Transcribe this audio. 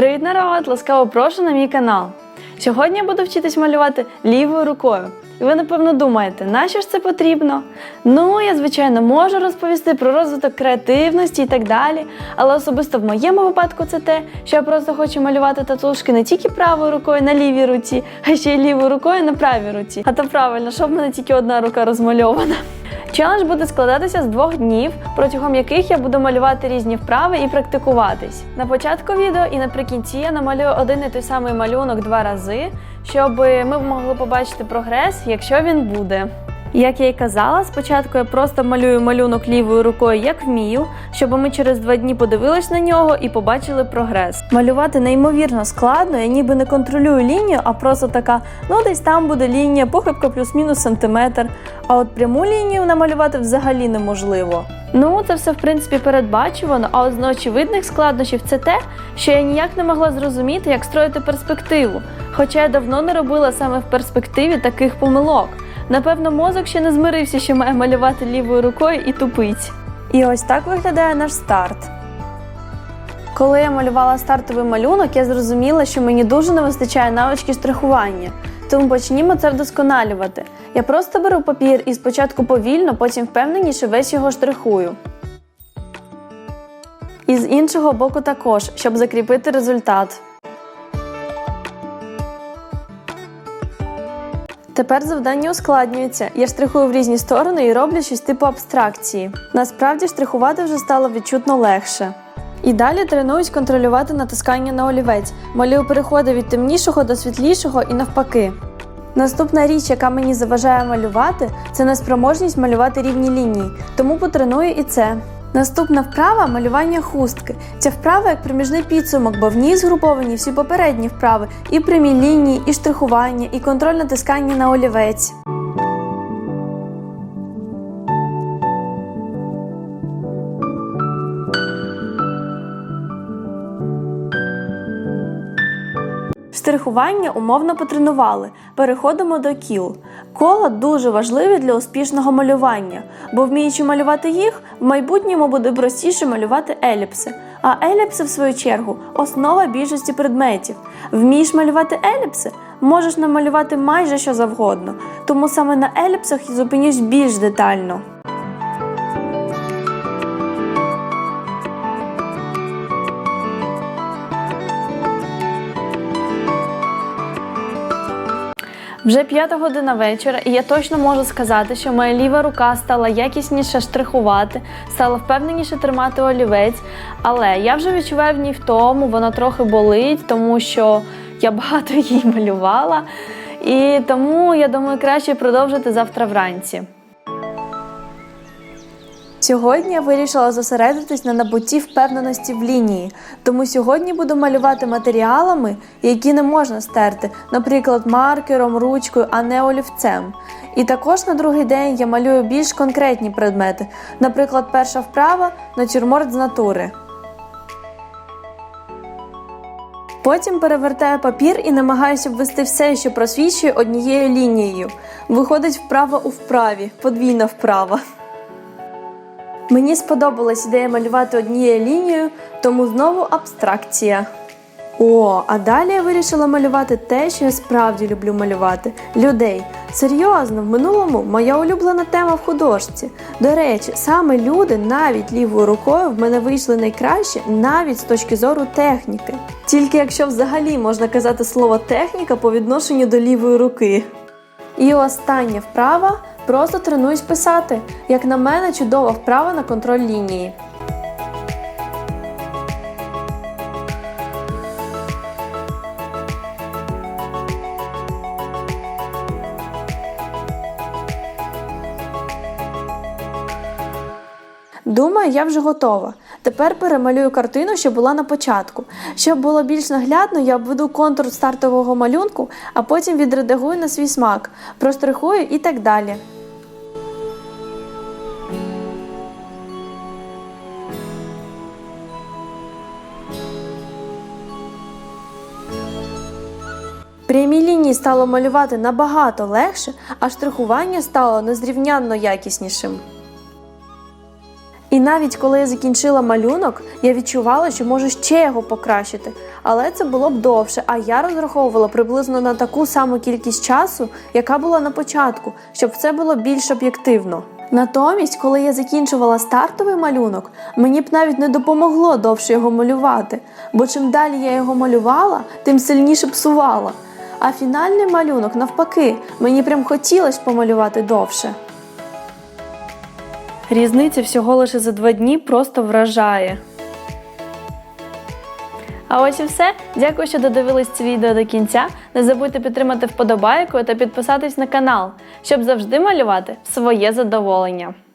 Привіт, народ! Ласкаво прошу на мій канал. Сьогодні я буду вчитись малювати лівою рукою. І ви, напевно, думаєте, нащо ж це потрібно? Ну, я, звичайно, можу розповісти про розвиток креативності і так далі. Але особисто в моєму випадку це те, що я просто хочу малювати татушки не тільки правою рукою на лівій руці, а ще й лівою рукою на правій руці. А то правильно, щоб в мене тільки одна рука розмальована. Челендж буде складатися з двох днів, протягом яких я буду малювати різні вправи і практикуватись. На початку відео і наприкінці я намалюю один і той самий малюнок два рази, щоб ми могли побачити прогрес, якщо він буде. Як я й казала, спочатку я просто малюю малюнок лівою рукою, як вмію, щоб ми через два дні подивились на нього і побачили прогрес. Малювати неймовірно складно, я ніби не контролюю лінію, а просто така, ну десь там буде лінія, похибка плюс-мінус сантиметр. А от пряму лінію намалювати взагалі неможливо. Ну, це все в принципі передбачувано, а от з неочевидних складнощів це те, що я ніяк не могла зрозуміти, як строїти перспективу. Хоча я давно не робила саме в перспективі таких помилок. Напевно, мозок ще не змирився, що має малювати лівою рукою і тупить. І ось так виглядає наш старт. Коли я малювала стартовий малюнок, я зрозуміла, що мені дуже не вистачає навички штрихування. Тому почнімо це вдосконалювати. Я просто беру папір і спочатку повільно, потім впевненіше весь його штрихую. І з іншого боку також, щоб закріпити результат. Тепер завдання ускладнюється. Я штрихую в різні сторони і роблю щось типу абстракції. Насправді штрихувати вже стало відчутно легше. І далі тренуюсь контролювати натискання на олівець, малюю переходи від темнішого до світлішого і навпаки. Наступна річ, яка мені заважає малювати, це неспроможність малювати рівні лінії, тому потреную і це. Наступна вправа малювання хустки. Ця вправа як проміжний підсумок, бо в ній згруповані всі попередні вправи, і прямі лінії, і штрихування, і контроль натискання на олівець. Штрихування умовно потренували. Переходимо до кіл. Кола дуже важливі для успішного малювання, бо вміючи малювати їх, в майбутньому буде простіше малювати еліпси. А еліпси, в свою чергу, основа більшості предметів. Вмієш малювати еліпси, можеш намалювати майже що завгодно. Тому саме на еліпсах і зупинюсь більш детально. Вже п'ята година вечора, і я точно можу сказати, що моя ліва рука стала якісніше штрихувати, стала впевненіше тримати олівець. Але я вже відчуваю в ній втому, вона трохи болить, тому що я багато її малювала. І тому я думаю, краще продовжити завтра вранці. Сьогодні я вирішила зосередитись на набутті впевненості в лінії, тому сьогодні буду малювати матеріалами, які не можна стерти, наприклад, маркером, ручкою, а не олівцем. І також на другий день я малюю більш конкретні предмети, наприклад, перша вправа натюрморт з натури. Потім перевертаю папір і намагаюся ввести все, що просвічує однією лінією. Виходить вправа у вправі, подвійна вправа. Мені сподобалась ідея малювати однією лінією, тому знову абстракція. О, а далі я вирішила малювати те, що я справді люблю малювати людей. Серйозно, в минулому моя улюблена тема в художці. До речі, саме люди навіть лівою рукою в мене вийшли найкраще, навіть з точки зору техніки. Тільки якщо взагалі можна казати слово техніка по відношенню до лівої руки. І остання вправа просто тренуюсь писати. Як на мене, чудова вправа на контроль лінії. Думаю, я вже готова. Тепер перемалюю картину, що була на початку. Щоб було більш наглядно, я обведу контур стартового малюнку, а потім відредагую на свій смак, прострихую і так далі. Прямі лінії стало малювати набагато легше, а штрихування стало незрівнянно якіснішим. І навіть коли я закінчила малюнок, я відчувала, що можу ще його покращити. Але це було б довше, а я розраховувала приблизно на таку саму кількість часу, яка була на початку, щоб це було більш об'єктивно. Натомість, коли я закінчувала стартовий малюнок, мені б навіть не допомогло довше його малювати, бо чим далі я його малювала, тим сильніше псувала. А фінальний малюнок, навпаки, мені прям хотілося помалювати довше. Різниця всього лише за два дні просто вражає. А ось і все. Дякую, що додивились це відео до кінця. Не забудьте підтримати вподобайкою та підписатись на канал, щоб завжди малювати своє задоволення.